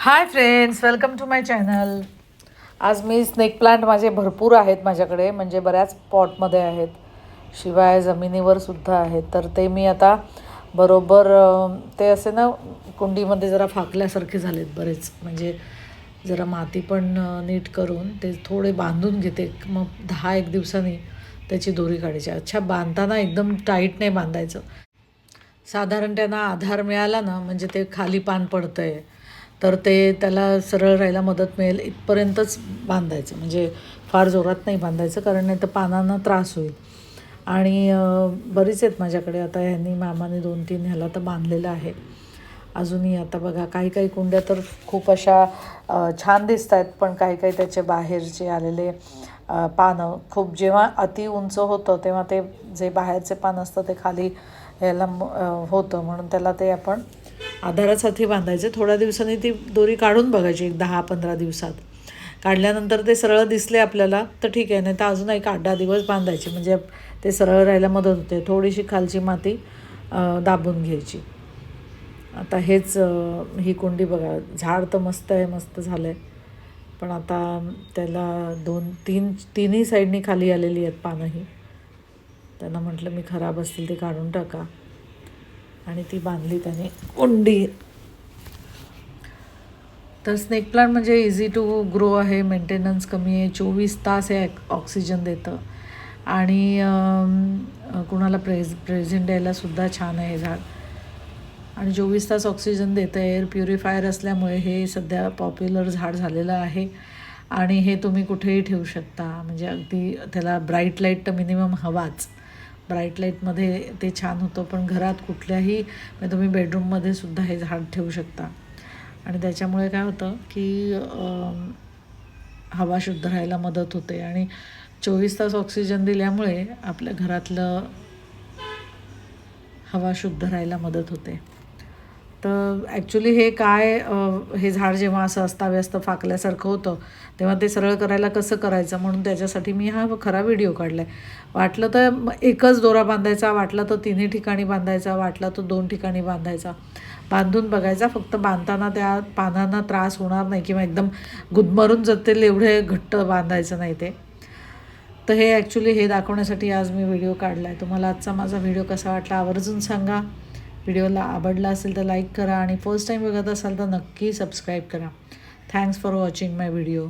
Hi friends welcome to my channel आज मी snake plant माझे भरपूर आहेत माझ्याकडे म्हणजे बऱ्याच पॉटमध्ये आहेत. शिवाय जमिनीवर सुद्धा आहेत. तर ते मी आता बरोबर ते असे ना कुंडीमध्ये जरा फाकल्यासारखे झालेत बरेच. म्हणजे जरा माती पण नीट करून ते थोडे बांधून घेते. मग दहा एक दिवसांनी त्याची दोरी काढायची. अच्छा बांधताना एकदम टाईट नाही बांधायचं. साधारण त्यांना आधार मिळाला ना म्हणजे ते खाली पान पडतं आहे तर ते त्याला सरळ राहायला मदत मिळेल. इथपर्यंतच बांधायचं. म्हणजे फार जोरात नाही बांधायचं कारण नाही तर पानांना त्रास होईल. आणि बरीच आहेत माझ्याकडे. आता ह्यांनी मामाने दोन तीन ह्याला तर बांधलेलं आहे. अजूनही आता बघा काही काही कुंड्या तर खूप अशा छान दिसत आहेत पण काही काही त्याचे बाहेरचे आलेले पानं खूप जेव्हा अति उंच होतं तेव्हा ते जे बाहेरचे पान असतं ते खाली याला होतं. म्हणून त्याला ते आपण आधारासाठी बांधायचे. थोड्या दिवसांनी ती दोरी काढून बघायची एक दहा पंधरा दिवसात. काढल्यानंतर ते सरळ दिसले आपल्याला तर ठीक आहे नाही तर अजून एक आठ दहा दिवस बांधायचे. म्हणजे ते सरळ राहायला मदत होते. थोडीशी खालची माती दाबून घ्यायची. आता हेच ही कुंडी बघा. झाड तर मस्त आहे मस्त झालं आहे पण आता त्याला दोन तीन तिन्ही साईडनी खाली आलेली आहेत पानंही त्यांना म्हटलं मी खराब असतील ते काढून टाका. आणि ती बांधली त्याने कुंडी तर स्नेक प्लांट म्हणजे इझी टू ग्रो आहे मेंटेनन्स कमी आहे चोवीस तास हे ऑक्सिजन देतं. आणि कुणाला प्रेझ प्रेझेंट द्यायलासुद्धा छान आहे झाड. आणि चोवीस तास ऑक्सिजन देतं एअर प्युरिफायर असल्यामुळे हे सध्या पॉप्युलर झाड झालेलं आहे. आणि हे तुम्ही कुठेही ठेवू शकता. म्हणजे अगदी त्याला ब्राईट लाइट तर मिनिमम हवाच. ब्राईट लाईटमध्ये ते छान होतं पण घरात कुठल्याही म्हणजे तुम्ही बेडरूममध्ये सुद्धा हे झाड ठेवू शकता. आणि त्याच्यामुळे काय होतं की हवा शुद्ध राहायला मदत होते. आणि चोवीस तास ऑक्सिजन दिल्यामुळे आपल्या घरातलं हवा शुद्ध राहायला मदत होते. तर ॲक्च्युली हे काय हे झाड जेव्हा असं अस्ताव्यस्त फाकल्यासारखं होतं तेव्हा ते सरळ करायला कसं करायचं म्हणून त्याच्यासाठी मी हा खरा व्हिडिओ काढला आहे वाटलं तर एकच दोरा बांधायचा वाटला तर तिन्ही ठिकाणी बांधायचा वाटला तर दोन ठिकाणी बांधायचा. बांधून बघायचा फक्त बांधताना त्या पानांना त्रास होणार नाही किंवा एकदम गुदमरून जातील एवढे घट्ट बांधायचं नाही ते. तर हे ॲक्च्युली हे दाखवण्यासाठी आज मी व्हिडिओ काढला आहे तुम्हाला आजचा माझा व्हिडिओ कसा वाटला आवर्जून सांगा. व्हिडिओला आवडला असेल तर लाईक करा आणि फर्स्ट टाईम बघत असाल तर नक्की सबस्क्राईब करा. Thanks for watching my video